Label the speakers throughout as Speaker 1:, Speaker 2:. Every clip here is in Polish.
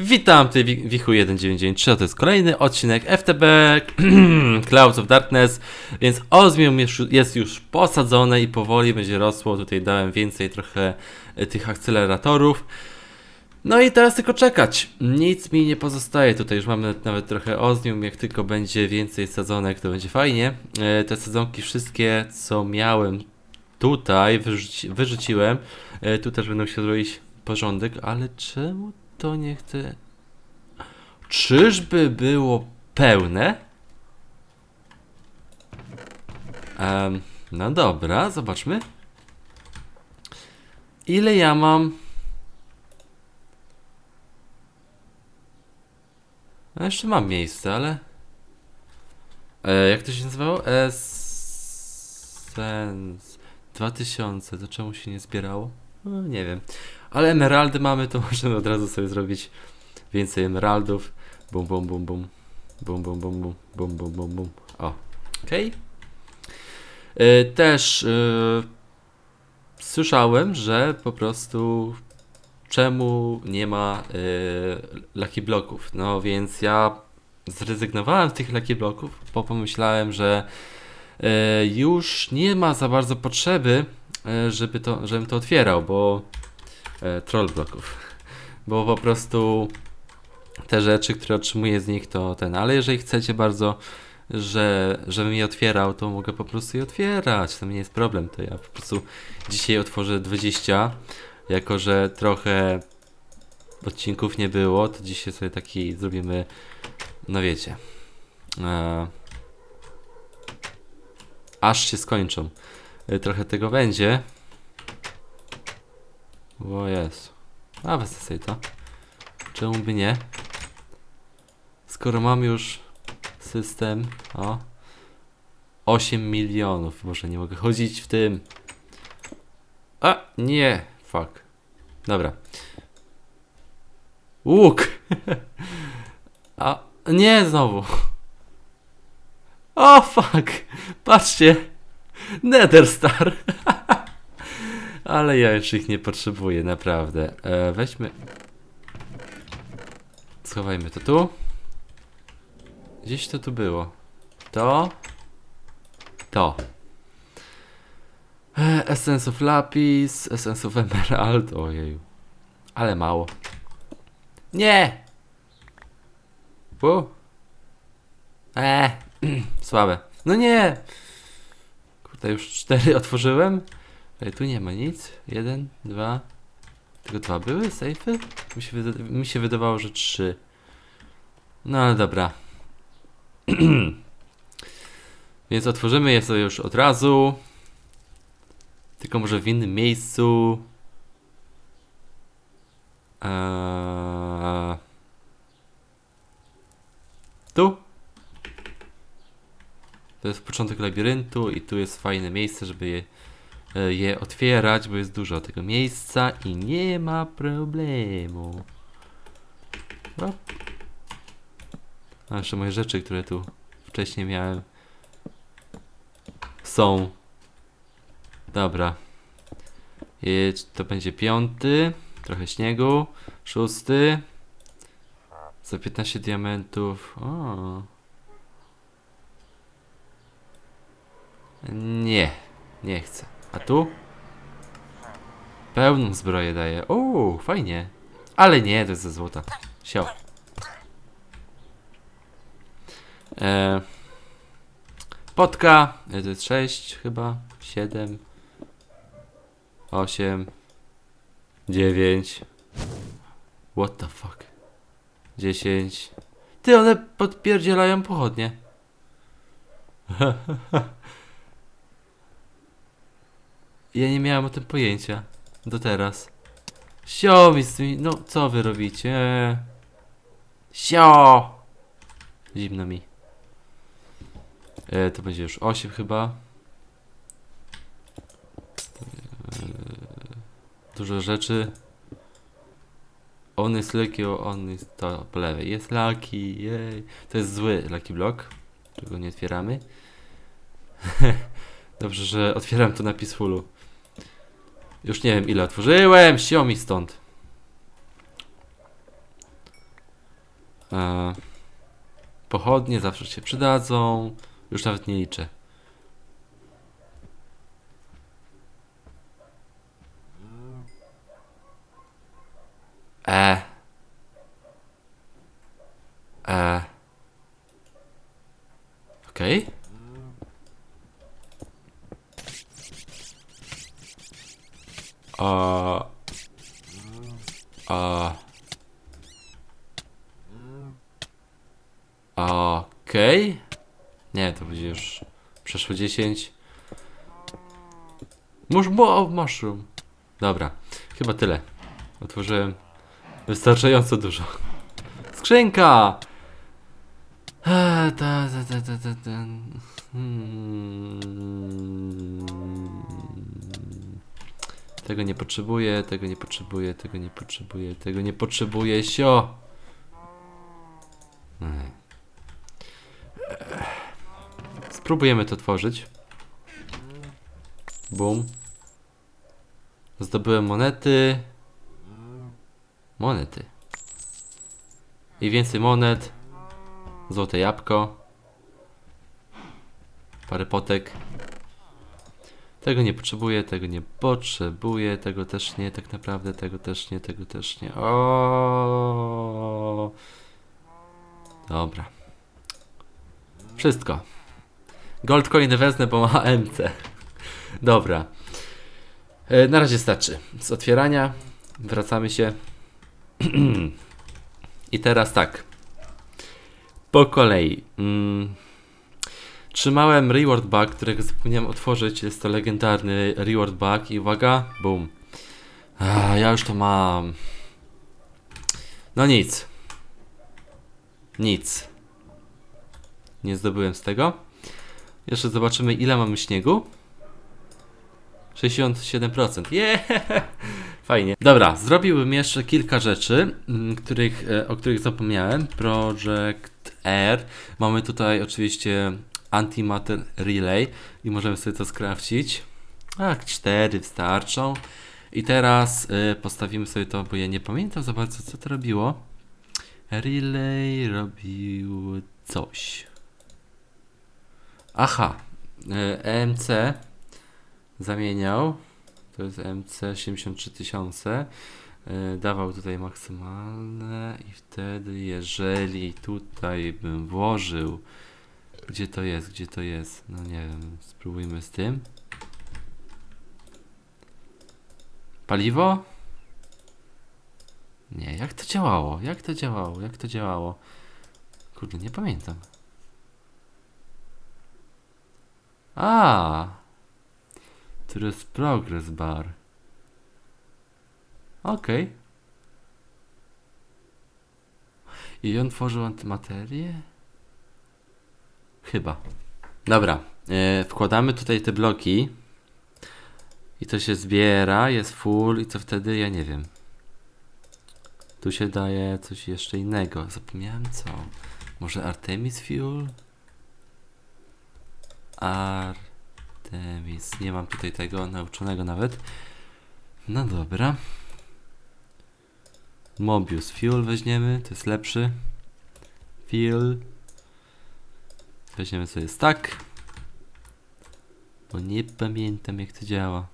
Speaker 1: Witam, tutaj Wi- Wichu 1993, a to jest kolejny odcinek FTB Clouds of Darkness, więc Ozmium jest, jest już posadzone i powoli będzie rosło, tutaj dałem więcej trochę e, tych akceleratorów. No i teraz tylko czekać, nic mi nie pozostaje, tutaj już mamy nawet trochę Ozmium, jak tylko będzie więcej sadzonek to będzie fajnie. E, Te sadzonki wszystkie co miałem tutaj wyrzuci wyrzuciłem, E, tu też będą się zrobić porządek, ale czemu to nie chcę. Czyżby było pełne? Em, no dobra, zobaczmy. Ile ja mam? No jeszcze mam miejsce, ale. E, jak to się nazywało? Essence 2000. To czemu się nie zbierało? No, nie wiem. Ale emeraldy mamy, to możemy od razu sobie zrobić więcej emeraldów. Bum, bum, bum, bum. Bum, bum, bum, bum, bum, bum, bum, bum. O, okej. E, Też e, słyszałem, że po prostu czemu nie ma e, Lucky Bloków. No więc ja zrezygnowałem z tych Lucky Bloków, bo pomyślałem, że e, już nie ma za bardzo potrzeby, żeby to, żebym to otwierał, bo e, troll bloków. Bo po prostu te rzeczy, które otrzymuję z nich, to ten. Ale jeżeli chcecie bardzo, że, żebym je otwierał, to mogę po prostu je otwierać. To nie jest problem. To ja po prostu dzisiaj otworzę 20. Jako, że trochę odcinków nie było, to dzisiaj sobie taki zrobimy, no wiecie, e, aż się skończą. E, Trochę tego będzie. O jest. A wezmę sobie to. Czemu by nie? Skoro mam już system, o 8 milionów, może nie mogę chodzić w tym. A, nie, fuck. Dobra. Łuk! A, nie, znowu. O, fuck! Patrzcie! Nether Star! Ale ja już ich nie potrzebuję, naprawdę. E, weźmy. Schowajmy to tu. Gdzieś to tu było. To. To. E, Essence of Lapis, Essence of Emerald. Ojeju. Ale mało. Nie! U. Eee, słabe. No nie! Kurde, już cztery otworzyłem. Ej, tu nie ma nic. Jeden, dwa. Tylko dwa były sejfy? Mi się, mi się wydawało, że trzy. No ale dobra. Więc otworzymy je sobie już od razu. Tylko może w innym miejscu. Eee... Tu? To jest początek labiryntu i tu jest fajne miejsce, żeby je, e, je otwierać, bo jest dużo tego miejsca i nie ma problemu. No. A jeszcze moje rzeczy, które tu wcześniej miałem są. Dobra. To będzie piąty. Trochę śniegu. Szósty. Za 15 diamentów. O. Nie, nie chcę. A tu? Pełną zbroję daje. O, fajnie. Ale nie, to jest ze złota. Sio. E, potka. To jest 6 chyba. 7. 8. 9. What the fuck? 10. Ty, one podpierdzielają pochodnie. Ja nie miałem o tym pojęcia. Do teraz. Sio z tymi... No, co wy robicie? Sio! Zimno mi. E, to będzie już 8 chyba. E, dużo rzeczy. On jest lucky, on jest to po lewej. Jest lucky, jej. To jest zły lucky block, którego nie otwieramy. Dobrze, że otwieram to na Peacefulu. Już nie wiem ile otworzyłem, sio mi stąd. E, pochodnie zawsze się przydadzą. Już nawet nie liczę. E. E. Okej. A. A. Okej. Nie, to będzie już przeszło 10. Musz, bo, mushroom. Dobra, chyba tyle. Otworzyłem wystarczająco dużo. Skrzynka! Eee, ta, ta, ta, ta, ta, ta. Hmm. Tego nie potrzebuję, tego nie potrzebuję, tego nie potrzebuję, tego nie potrzebuję, sio! Spróbujemy to tworzyć. Bum. Zdobyłem monety. Monety. I więcej monet. Złote jabłko. Parę potek. Tego nie potrzebuję, tego nie potrzebuję, tego też nie, tak naprawdę, tego też nie, tego też nie. O. Dobra. Wszystko. Gold coin wezmę, bo ma MC. Dobra. E, na razie starczy. Z otwierania wracamy się. I teraz tak. Po kolei. Mm. Trzymałem reward bug, którego zapomniałem otworzyć. Jest to legendarny reward bug i uwaga, boom. Ja już to mam. No nic. Nic. Nie zdobyłem z tego. Jeszcze zobaczymy ile mamy śniegu. 67%. Yeah! Fajnie. Dobra, zrobiłbym jeszcze kilka rzeczy, mm, których, e, o których zapomniałem. Project Air. Mamy tutaj oczywiście Antimatter Relay i możemy sobie to skrawcić. Tak, cztery wystarczą. I teraz y, postawimy sobie to, bo ja nie pamiętam za bardzo co to robiło. Relay robił coś. Aha, EMC zamieniał. To jest EMC 73000. Y, dawał tutaj maksymalne i wtedy jeżeli tutaj bym włożył gdzie to jest, gdzie to jest? No nie wiem, spróbujmy z tym. Paliwo? Nie, jak to działało? Jak to działało? Jak to działało? Kurde, nie pamiętam. A, To jest progress bar. Okej. I on tworzył antymaterię? Chyba. Dobra. E, wkładamy tutaj te bloki. I to się zbiera, jest full i co wtedy? Ja nie wiem. Tu się daje coś jeszcze innego. Zapomniałem co. Może Artemis Fuel? Artemis. Nie mam tutaj tego nauczonego nawet. No dobra. Mobius Fuel weźmiemy, to jest lepszy. Fuel. Weźmiemy sobie stack. Bo nie pamiętam jak to działa.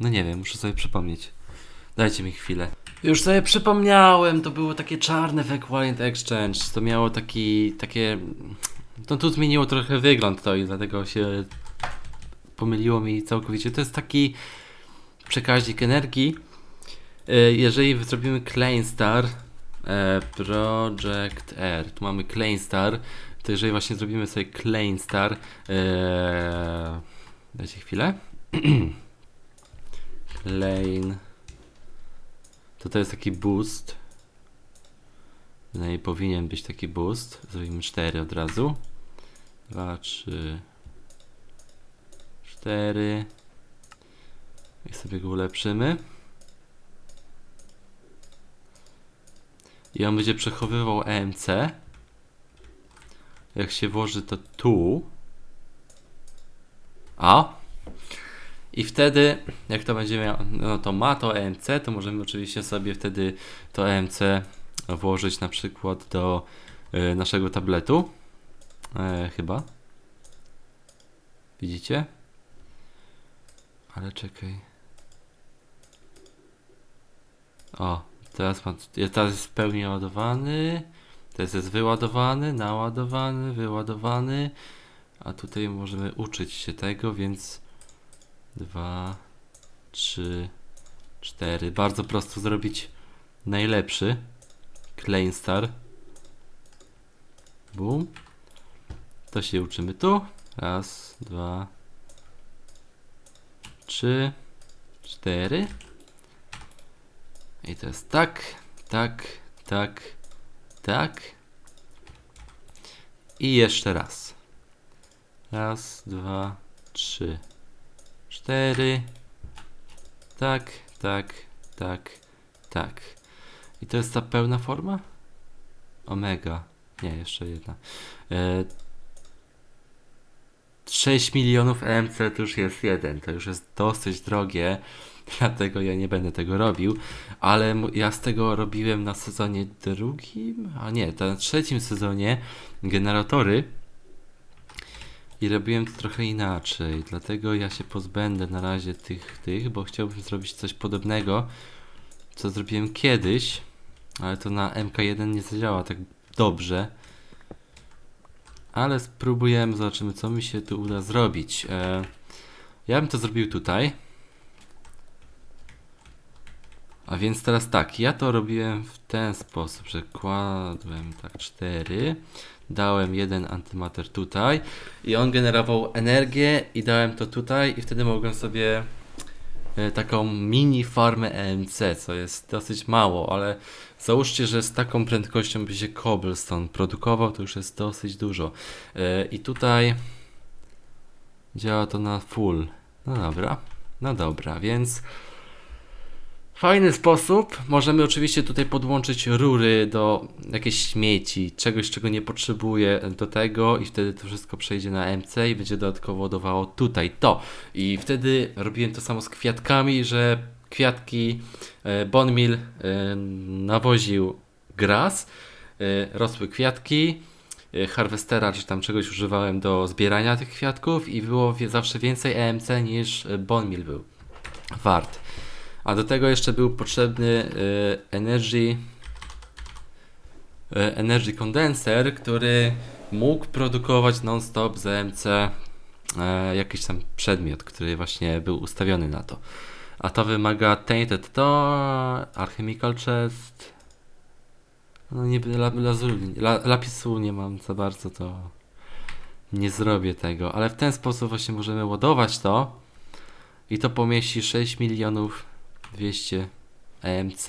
Speaker 1: No nie wiem, muszę sobie przypomnieć. Dajcie mi chwilę. Już sobie przypomniałem, to było takie czarne w Exchange. To miało taki, takie... No tu zmieniło trochę wygląd to i dlatego się pomyliło mi całkowicie. To jest taki przekaźnik energii. E, Jeżeli zrobimy Klein Star e, Project R, tu mamy Klein Star, to jeżeli właśnie zrobimy sobie Klein Star, e, dajcie chwilę. Klein, to to jest taki boost. No i powinien być taki boost. Zrobimy 4 od razu. 2, 3, 4. I sobie go ulepszymy. I on będzie przechowywał EMC. Jak się włoży to tu. A. I wtedy, jak to będzie miało, no to ma to EMC, to możemy oczywiście sobie wtedy to EMC włożyć na przykład do e, naszego tabletu. E, chyba. Widzicie? Ale czekaj. O, teraz, teraz jest w pełni ładowany. Teraz jest wyładowany, naładowany, wyładowany. A tutaj możemy uczyć się tego, więc dwa, trzy, cztery. Bardzo prosto zrobić najlepszy. Klein Star. Boom. To się uczymy tu. Raz, dwa, trzy, cztery. I to jest tak, tak, tak, tak. I jeszcze raz. Raz, dwa, trzy, cztery. Tak, tak, tak, tak. I to jest ta pełna forma? Omega. Nie, jeszcze jedna. E, 6 milionów EMC to już jest jeden. To już jest dosyć drogie. Dlatego ja nie będę tego robił. Ale ja z tego robiłem na sezonie drugim. A nie, na trzecim sezonie generatory. I robiłem to trochę inaczej. Dlatego ja się pozbędę na razie tych, tych, bo chciałbym zrobić coś podobnego, co zrobiłem kiedyś. Ale to na MK1 nie zadziała tak dobrze. Ale spróbujemy, zobaczymy co mi się tu uda zrobić. E, ja bym to zrobił tutaj. A więc teraz tak, ja to robiłem w ten sposób, że kładłem tak cztery, dałem jeden antymater tutaj i on generował energię i dałem to tutaj i wtedy mogłem sobie e, taką mini farmę EMC, co jest dosyć mało, ale załóżcie, że z taką prędkością by się cobblestone produkował, to już jest dosyć dużo. E, I tutaj działa to na full. No dobra, no dobra, więc fajny sposób. Możemy oczywiście tutaj podłączyć rury do jakiejś śmieci, czegoś, czego nie potrzebuję do tego i wtedy to wszystko przejdzie na MC i będzie dodatkowo ładowało tutaj to. I wtedy robiłem to samo z kwiatkami, że kwiatki e, Bonmil e, nawoził gras, e, rosły kwiatki, harvestera czy tam czegoś używałem do zbierania tych kwiatków i było zawsze więcej EMC niż Bonmil był wart. A do tego jeszcze był potrzebny Energy Energy Condenser, który mógł produkować non-stop z EMC jakiś tam przedmiot, który właśnie był ustawiony na to. A to wymaga Tainted to, Alchemical Chest. No nie la, la, lapisu nie mam za bardzo, to nie zrobię tego. Ale w ten sposób właśnie możemy ładować to i to pomieści 6 milionów 200 EMC.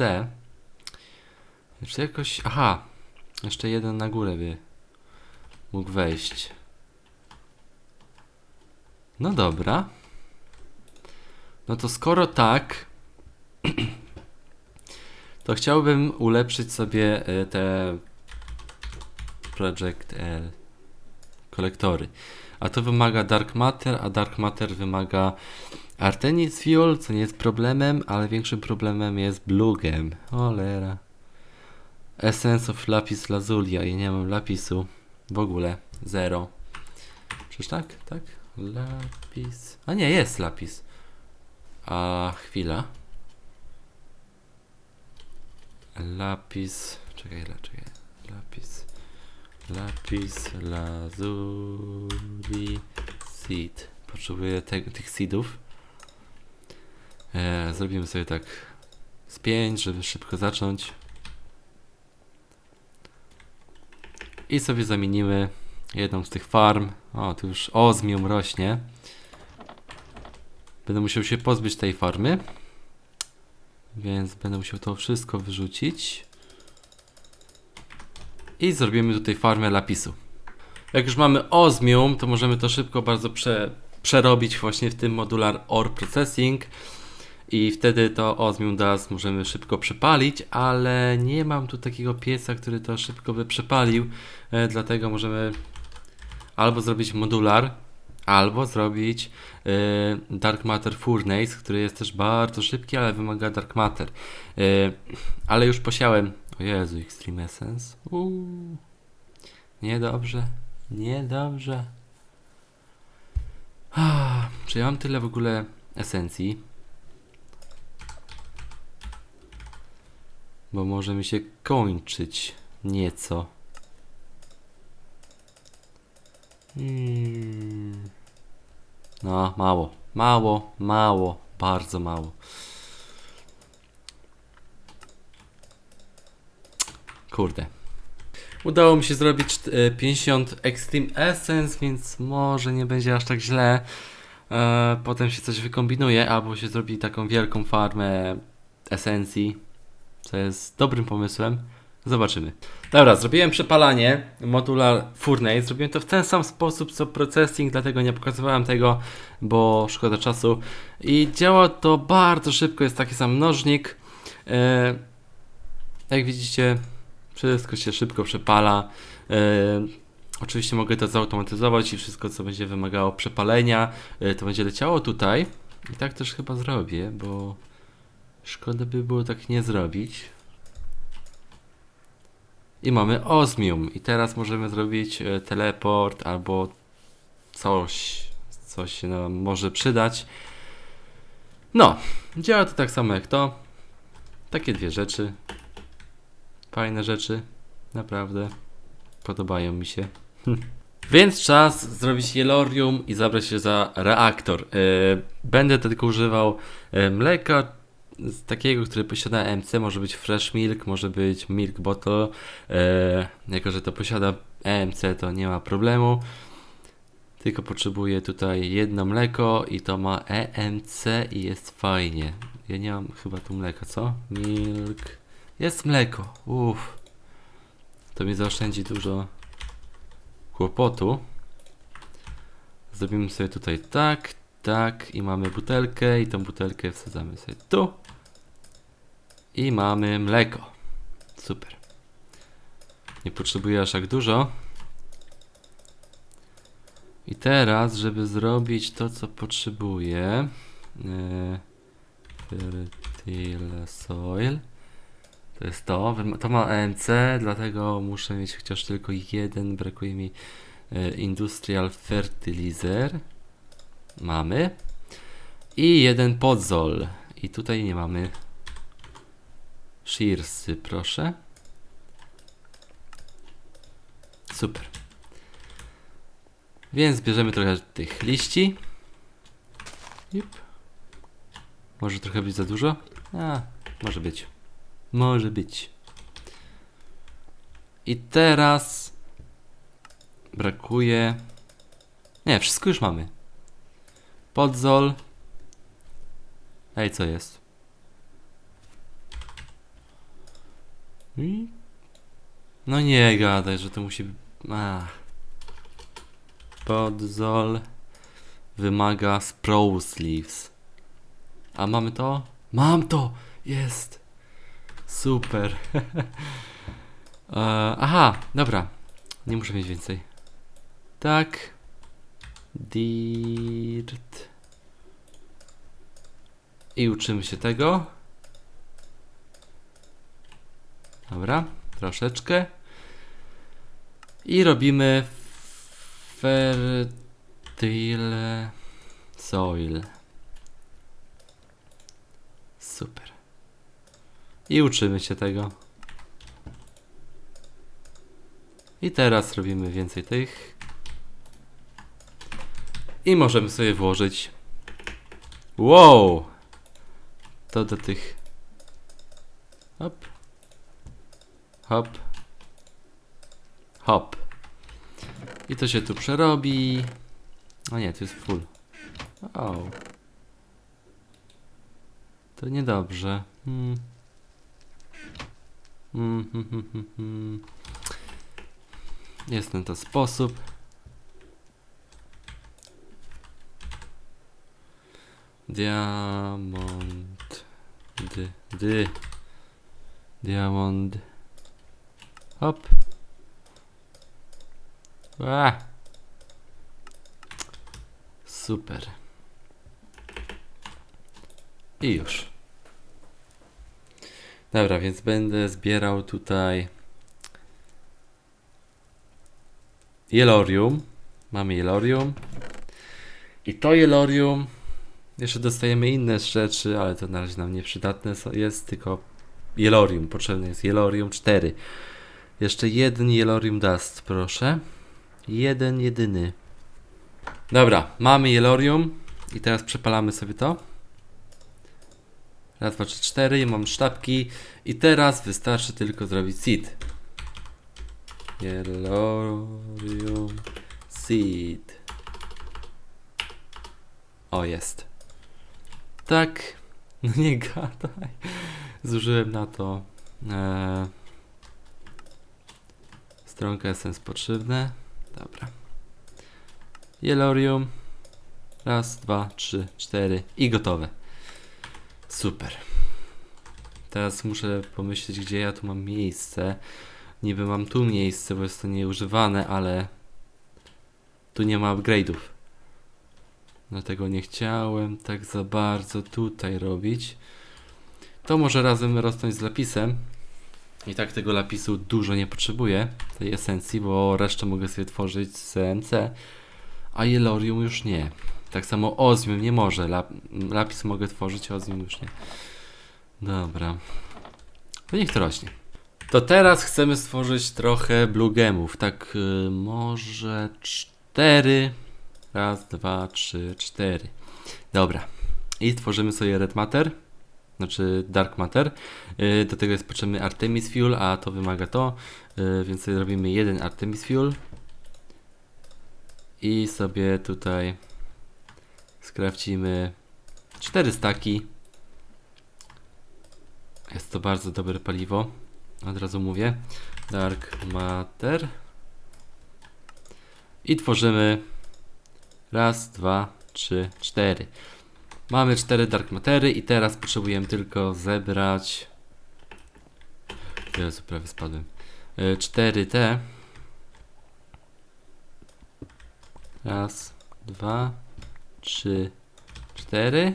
Speaker 1: Jeszcze jakoś. Aha, jeszcze jeden na górę by mógł wejść. No dobra. No to skoro tak, to chciałbym ulepszyć sobie e, te Project L kolektory. A to wymaga Dark Matter, a Dark Matter wymaga Artenis Fuel, co nie jest problemem, ale większym problemem jest Blugem. Cholera. Essence of Lapis Lazuli, a ja nie mam lapisu. W ogóle. Zero. Czyż tak? Tak? Lapis. A nie, jest lapis. A chwila. Lapis. Czekaj, czekaj. Lapis. Lapis lazuli seed. Potrzebuję te, tych seedów. E, zrobimy sobie tak z 5, żeby szybko zacząć. I sobie zamienimy jedną z tych farm. O, tu już ozmium rośnie. Będę musiał się pozbyć tej farmy. Więc będę musiał to wszystko wyrzucić. I zrobimy tutaj farmę lapisu. Jak już mamy ozmium, to możemy to szybko bardzo prze, przerobić właśnie w tym modular ore processing. I wtedy to ozmium dust możemy szybko przepalić, ale nie mam tu takiego pieca, który to szybko by przepalił. E, dlatego możemy albo zrobić modular, albo zrobić e, Dark Matter Furnace, który jest też bardzo szybki, ale wymaga Dark Matter. E, ale już posiałem O Jezu, Extreme Essence. Uuu. Niedobrze. Niedobrze. Ah, czy ja mam tyle w ogóle esencji? Bo może mi się kończyć nieco. Hmm. No, mało. Mało, mało. Bardzo mało. Kurde. Udało mi się zrobić czt- e, 50 Extreme Essence, więc może nie będzie aż tak źle. E, potem się coś wykombinuje, albo się zrobi taką wielką farmę esencji, co jest dobrym pomysłem. Zobaczymy. Dobra, zrobiłem przepalanie modular Furnace. Zrobiłem to w ten sam sposób co processing, dlatego nie pokazywałem tego, bo szkoda czasu. I działa to bardzo szybko, jest taki sam mnożnik. E, jak widzicie, wszystko się szybko przepala. E, oczywiście mogę to zautomatyzować i wszystko, co będzie wymagało przepalenia, e, to będzie leciało tutaj. I tak też chyba zrobię, bo szkoda by było tak nie zrobić. I mamy osmium. I teraz możemy zrobić e, teleport albo coś, co się nam może przydać. No, działa to tak samo jak to. Takie dwie rzeczy. Fajne rzeczy. Naprawdę. Podobają mi się. Więc czas zrobić Yellorium i zabrać się za reaktor. E, Będę tylko używał e, mleka z takiego, który posiada EMC. Może być Fresh Milk, może być Milk Bottle. E, Jako, że to posiada EMC, to nie ma problemu. Tylko potrzebuję tutaj jedno mleko i to ma EMC i jest fajnie. Ja nie mam chyba tu mleka, co? Milk. Jest mleko. Uff. To mi zaoszczędzi dużo kłopotu. Zrobimy sobie tutaj tak, tak i mamy butelkę i tą butelkę wsadzamy sobie tu. I mamy mleko. Super. Nie potrzebuję aż tak dużo. I teraz, żeby zrobić to, co potrzebuję, yy, fertile soil, to jest to. To ma EMC, dlatego muszę mieć chociaż tylko jeden. Brakuje mi e, Industrial Fertilizer. Mamy. I jeden podzol. I tutaj nie mamy Shearsy, proszę. Super. Więc bierzemy trochę tych liści. Jup. Może trochę być za dużo? A, może być. Może być. I teraz brakuje. Nie, wszystko już mamy. Podzol. Ej, co jest? I? No nie gadaj, że to musi. Ach. Podzol wymaga Sprout Sleeves. A mamy to? Mam to! Jest! Super. e, aha, dobra. Nie muszę mieć więcej. Tak. Dirt. I uczymy się tego. Dobra, troszeczkę. I robimy fertile soil. Super. I uczymy się tego. I teraz robimy więcej tych. I możemy sobie włożyć. Wow! To do tych. Hop. Hop. Hop. I to się tu przerobi. O nie, to jest full. O. To niedobrze. Hmm. Mm, hmm, hmm, hmm, hmm. Jest ten to sposób. Diamond. Dy, dy. Diamond. Hop. A. Super. I już. Dobra, więc będę zbierał tutaj Jelorium. Mamy Jelorium. I to Jelorium jeszcze dostajemy inne rzeczy, ale to na razie nam nieprzydatne jest, tylko Jelorium. Potrzebny jest Jelorium 4. Jeszcze jeden Jelorium Dust, proszę. Jeden, jedyny. Dobra, mamy Jelorium i teraz przepalamy sobie to. Raz, dwa, trzy, cztery mam sztabki. I teraz wystarczy tylko zrobić seed. Yellorium seed. O, jest. Tak. No nie gadaj. Zużyłem na to e, stronkę Essence potrzebne. Dobra. Yellorium. Raz, dwa, trzy, cztery i gotowe. Super. Teraz muszę pomyśleć, gdzie ja tu mam miejsce. Niby mam tu miejsce, bo jest to nieużywane, ale tu nie ma upgrade'ów. Dlatego nie chciałem tak za bardzo tutaj robić. To może razem rosnąć z lapisem. I tak tego lapisu dużo nie potrzebuję, tej esencji, bo resztę mogę sobie tworzyć z CMC, a Yellorium już nie. Tak samo Ozmium nie może. Lap lapis mogę tworzyć, Ozmium już nie. Dobra. To niech to rośnie. To teraz chcemy stworzyć trochę blue gemów. Tak y, może cztery. Raz, dwa, trzy, cztery. Dobra. I tworzymy sobie red matter. Znaczy dark matter. Y, do tego jest potrzebny Artemis Fuel, a to wymaga to. Y, więc sobie robimy jeden Artemis Fuel. I sobie tutaj skrafcimy cztery staki. Jest to bardzo dobre paliwo. Od razu mówię. Dark Matter. I tworzymy raz, dwa, trzy, cztery. Mamy cztery Dark Matery i teraz potrzebujemy tylko zebrać Jezu, prawie spadłem. Y, Cztery te. Raz, dwa, trzy, cztery.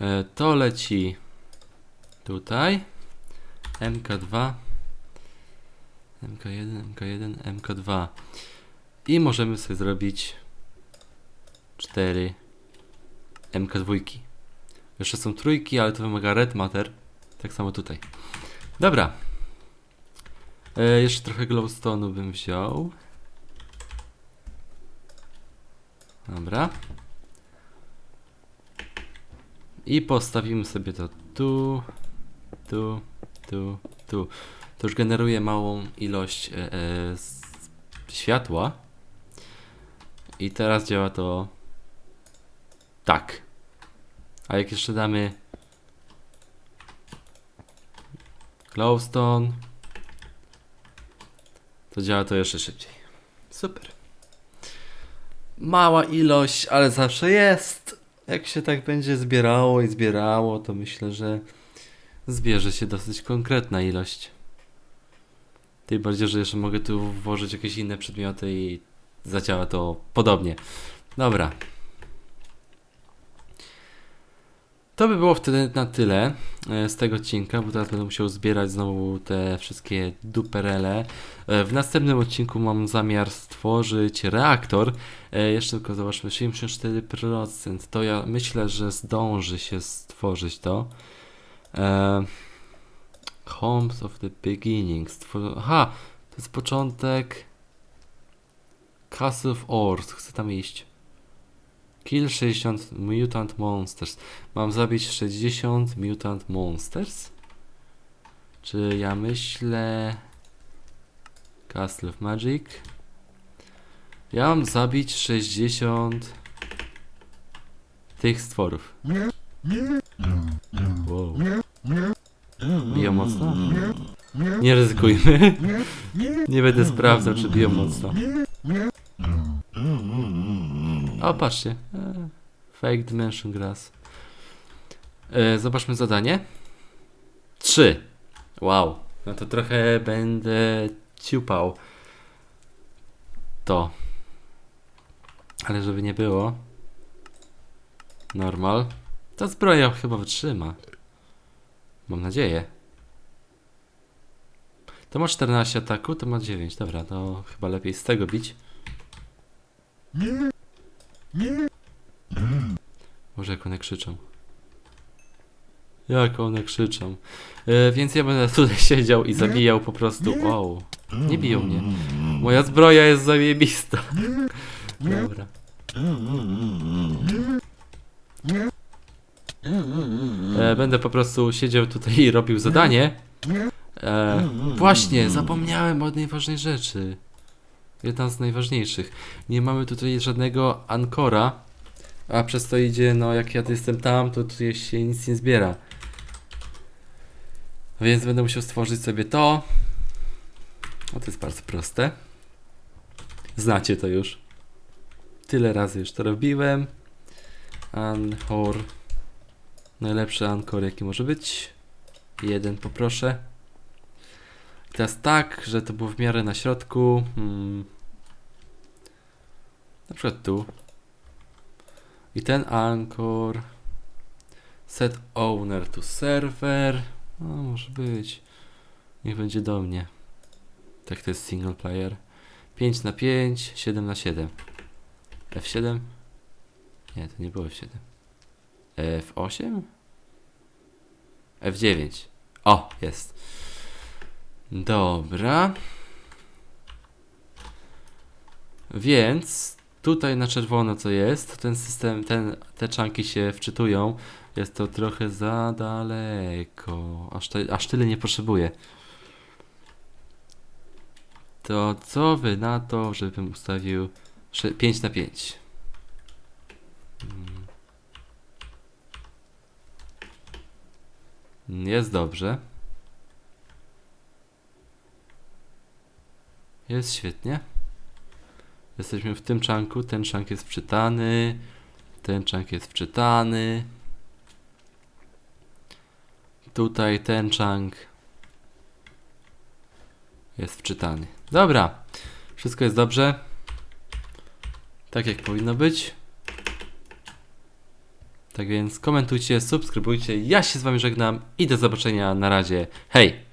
Speaker 1: E, To leci tutaj. MK2. MK1, MK1, MK2. I możemy sobie zrobić 4 MK2. Jeszcze są trójki, ale to wymaga red matter. Tak samo tutaj. Dobra. E, jeszcze trochę glowstone'u bym wziął. Dobra. I postawimy sobie to tu, tu, tu, tu. To już generuje małą ilość e, e, światła. I teraz działa to tak. A jak jeszcze damy glowstone, to działa to jeszcze szybciej. Super. Mała ilość, ale zawsze jest. Jak się tak będzie zbierało i zbierało, to myślę, że zbierze się dosyć konkretna ilość. Tym bardziej, że jeszcze mogę tu włożyć jakieś inne przedmioty i zadziała to podobnie. Dobra. To by było wtedy na tyle e, z tego odcinka, bo teraz będę musiał zbierać znowu te wszystkie duperele. E, W następnym odcinku mam zamiar stworzyć reaktor. E, Jeszcze tylko zobaczmy, 74%. To ja myślę, że zdąży się stworzyć to. Homes of the Beginning. Stwor- Aha, to jest początek. Castle of Ors. Chcę tam iść. Kill 60 Mutant Monsters. Mam zabić 60 Mutant Monsters? Czy ja myślę... Castle of Magic. Ja mam zabić 60 tych stworów. Wow. Biją mocno? Nie ryzykujmy. Nie będę sprawdzał, czy biją mocno. O, patrzcie. E, Fake Dimension Grass. E, zobaczmy zadanie. 3. Wow. No to trochę będę ciupał to. Ale żeby nie było. Normal. Ta zbroja chyba wytrzyma. Mam nadzieję. To ma 14 ataku, to ma 9. Dobra, to chyba lepiej z tego bić. Może jak one krzyczą. Jak one krzyczą. E, więc ja będę tutaj siedział i zabijał po prostu. Wow. Nie biją mnie. Moja zbroja jest zajebista. Dobra. E, będę po prostu siedział tutaj i robił zadanie. E, właśnie, zapomniałem o jednej ważnej rzeczy. Jedna z najważniejszych. Nie mamy tutaj żadnego ankora. A przez to idzie, no jak ja jestem tam, to tutaj się nic nie zbiera. Więc będę musiał stworzyć sobie to. O, to jest bardzo proste. Znacie to już. Tyle razy już to robiłem. Anchor. Najlepszy ankor jaki może być. Jeden poproszę. Teraz tak, że to było w miarę na środku. Hmm. Na przykład tu. I ten ankor. Set owner to server. No, może być. Niech będzie do mnie. Tak to jest single player. 5 na 5, 7 na 7. F7? Nie, to nie było F7. F8? F9. O, jest. Dobra. Więc tutaj na czerwono co jest, ten system, ten, te czanki się wczytują. Jest to trochę za daleko. Aż, te, aż tyle nie potrzebuję. To co wy na to, żebym ustawił 5 na 5? Jest dobrze. Jest świetnie. Jesteśmy w tym czanku. Ten czank jest wczytany. Ten czank jest wczytany. Tutaj ten czank jest wczytany. Dobra. Wszystko jest dobrze. Tak jak powinno być. Tak więc komentujcie, subskrybujcie. Ja się z wami żegnam i do zobaczenia na razie. Hej!